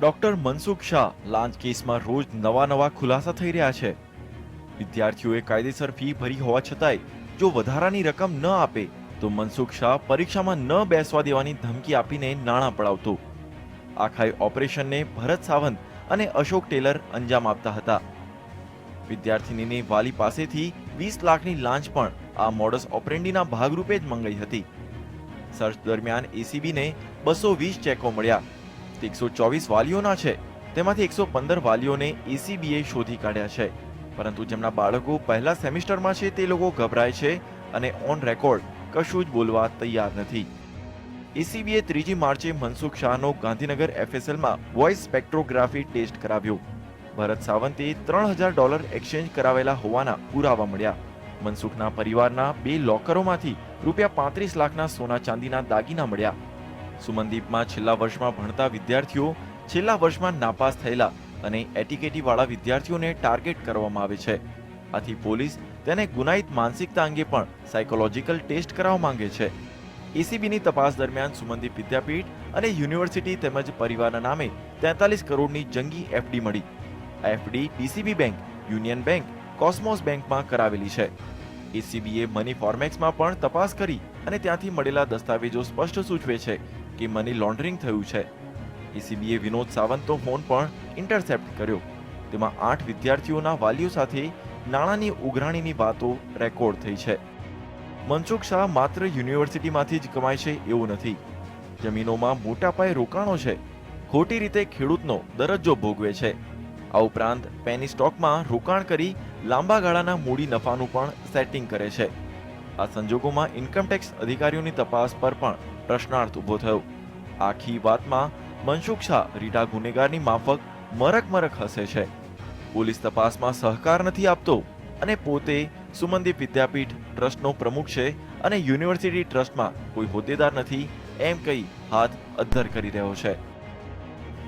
Doctor Mansukh Shah લાંચ કેસમાં રોજ નવા નવા ખુલાસા થઈ રહ્યા છે. વિદ્યાર્થીઓએ કાયદેસર ફી ભરી હોવા છતાંય જો વધારાની રકમ ન આપે, તો મનસુખ શાહ પરીક્ષામાં ન બેસવા દેવાની ધમકી આપીને નાણાં પડાવતો. આખા ઓપરેશનને ભરત સાવંત અને અશોક ટેલર અંજામ આપતા હતા. વિદ્યાર્થિનીની વાલી પાસેથી વીસ લાખની લાંચ પણ આ મોડસ ઓપરેન્ડીના ભાગરૂપે જ મંગાઈ હતી. સર્ચ દરમિયાન એસીબીને બસો વીસ ચેકો મળ્યા. એકસો ચોવીસ વાલીઓના છે. તેમાંથી એકસો પંદર વાલીઓને એસીબીએ શોધી કાઢ્યા છે. પરંતુ જેમના બાળકો પહેલા સેમિસ્ટરમાં છે તે લોકો ગભરાય છે અને ઓન રેકોર્ડ કશું જ બોલવા તૈયાર નથી. એસીબીએ ત્રીજી માર્ચે મનસુખ શાહનો ગાંધીનગર એફએસએલમાં વોઇસ સ્પેક્ટ્રોગ્રાફી ટેસ્ટ કરાવ્યો. ભરત સાવંતે ત્રણ હજાર ડોલર એક્સચેન્જ કરાવેલા હોવાના પુરાવા મળ્યા. મનસુખના પરિવારના બે લોકરોમાંથી રૂપિયા પાંત્રીસ લાખના સોના ચાંદીના દાગીના મળ્યા. સુમનદીપમાં છેલ્લા વર્ષમાં ભણતા વિદ્યાર્થીઓ છેલ્લા વર્ષમાં નાપાસ થયેલા અને એટીકેટી વાળા વિદ્યાર્થીઓને ટાર્ગેટ કરવામાં આવે છે. આથી પોલીસ તેને ગુનાહિત માનસિકતા અંગે પણ સાયકોલોજીકલ ટેસ્ટ કરાવવા માંગે છે. એસીબીની તપાસ દરમિયાન સુમનદીપ વિદ્યાપીઠ અને યુનિવર્સિટી તેમજ પરિવારના નામે તેતાલીસ કરોડની જંગી એફડી મળી. આ FD DCB Bank, Union Bank, Cosmos બેંકમાં કરાવેલી છે. એસીબીએ મની ફોર્મેક્સમાં પણ તપાસ કરી અને ત્યાંથી મળેલા દસ્તાવેજો સ્પષ્ટ સૂચવે છે કે મની લોન્ડરિંગ થયું છે. એસીબીએ વિનોદ સાવંતનો ફોન પણ ઇન્ટરસેપ્ટ કર્યો. તેમાં આઠ વિદ્યાર્થીઓના વાલીઓ સાથે નાણાંની ઉઘરાણીની વાતો રેકોર્ડ થઈ છે. મનસુખ શાહ માત્ર યુનિવર્સિટીમાંથી જ કમાય છે એવું નથી. જમીનોમાં મોટા પાયે રોકાણો છે. ખોટી રીતે ખેડૂતનો દરજ્જો ભોગવે છે. આ ઉપરાંત પેની સ્ટોકમાં રોકાણ કરી લાંબા ગાળાના મૂડી નફાનું પણ સેટિંગ કરે છે. આ સંજોગોમાં ઇન્કમટેક્સ અધિકારીઓની તપાસ પર પણ પ્રશ્નાર્થ ઊભો થયો. આખી વાતમાં મનસુખ શાહ, રીટા ગુનેગારની માફક મરક મરક હસે છે. પોલીસ તપાસમાં સહકાર નથી આપતો અને પોતે સુમનદીપ વિદ્યાપીઠ ટ્રસ્ટનો પ્રમુખ છે અને યુનિવર્સિટી ટ્રસ્ટમાં કોઈ હોદ્દેદાર નથી એમ કહી હાથ અદ્ધર કરી રહ્યો છે.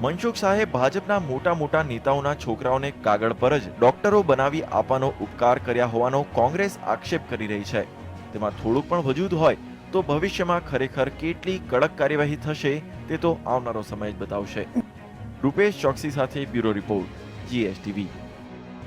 મનસુખ શાહે ભાજપના મોટા મોટા નેતાઓના છોકરાઓને કાગળ પર જ ડોક્ટરો બનાવી આપવાનો ઉપકાર કર્યા હોવાનો કોંગ્રેસ આક્ષેપ કરી રહી છે. તેમાં થોડુંક પણ વજૂદ હોય તો ભવિષ્યમાં ખરેખર કેટલી કડક કાર્યવાહી થશે તે તો આવનારો સમય જ બતાવશે. રૂપેશ ચોકસી સાથે બ્યુરો રિપોર્ટ, જીએસટીવી.